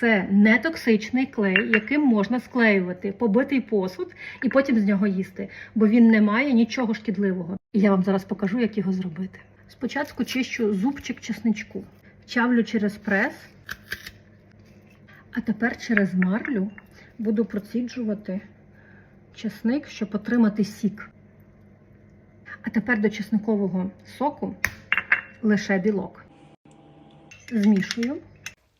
Це не токсичний клей, яким можна склеювати побитий посуд і потім з нього їсти, бо він не має нічого шкідливого. І я вам зараз покажу, як його зробити. Спочатку чищу зубчик чесничку, чавлю через прес, а тепер через марлю буду проціджувати чесник, щоб отримати сік. А тепер до чесникового соку лише білок. Змішую.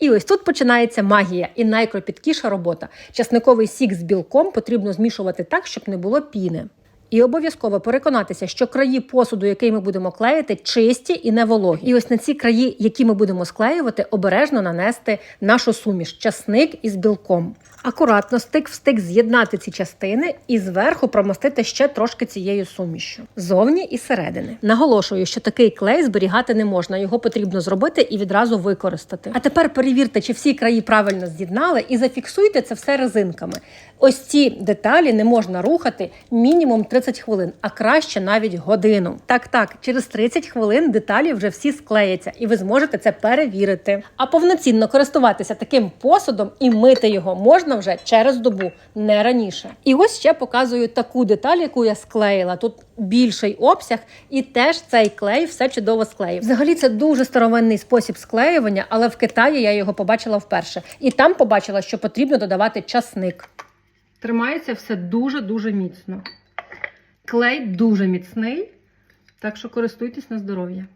І ось тут починається магія і найкропіткіша робота. Часниковий сік з білком потрібно змішувати так, щоб не було піни. І обов'язково переконатися, що краї посуду, який ми будемо клеїти, чисті і не вологі. І ось на ці краї, які ми будемо склеювати, обережно нанести нашу суміш часник із білком. Акуратно стик в стик з'єднати ці частини і зверху промастити ще трошки цією сумішю. Зовні і середини. Наголошую, що такий клей зберігати не можна. Його потрібно зробити і відразу використати. А тепер перевірте, чи всі краї правильно з'єднали, і зафіксуйте це все резинками. Ось ці деталі не можна рухати мінімум 30 хвилин, а краще навіть годину. Так, так, через 30 хвилин деталі вже всі склеяться, і ви зможете це перевірити. А повноцінно користуватися таким посудом і мити його можна вже через добу, не раніше. І ось ще показую таку деталь, яку я склеїла. Тут більший обсяг, і теж цей клей все чудово склеїв. Взагалі це дуже старовинний спосіб склеювання, але в Китаї я його побачила вперше. І там побачила, що потрібно додавати часник. Тримається все дуже-дуже міцно. Клей дуже міцний, так що користуйтесь на здоров'я.